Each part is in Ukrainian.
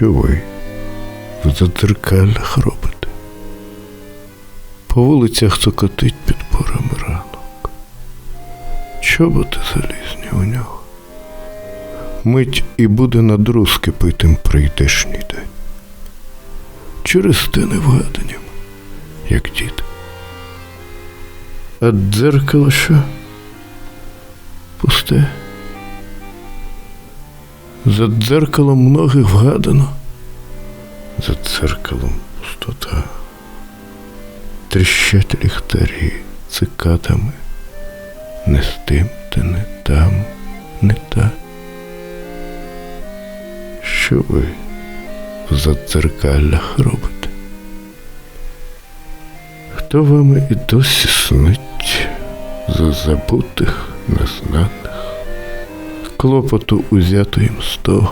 Що ви в задзеркаллях робите? По вулицях цокотить під порами ранок. Чоботи залізні у нього. Мить і буде над руски питим прийдешній день. Через те невгаданням, як діти. А дзеркало що? Пусте. За дзеркалом многих вгадано, за дзеркалом пустота. Тріщать ліхтарі цикатами, не з тим ти не там, не та. Що ви в задзеркаллях робите? Хто вами і досі снить за забутих, незнаних? Клопоту узято їм з.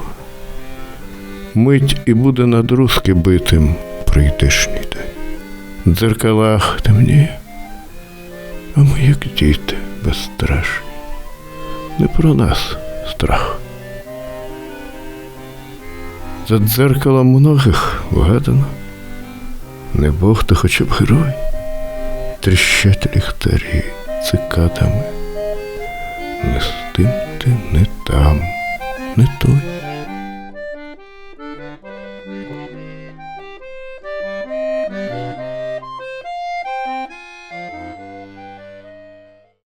Мить і буде над руски битим прийдешній день. В дзеркалах темніє, а ми, як діти, безстрашні. Не про нас страх. За дзеркалом многих вгадано, не Бог, то хоча б герой, тріщать ліхтарі цикадами, не з тим ти не nyt toi.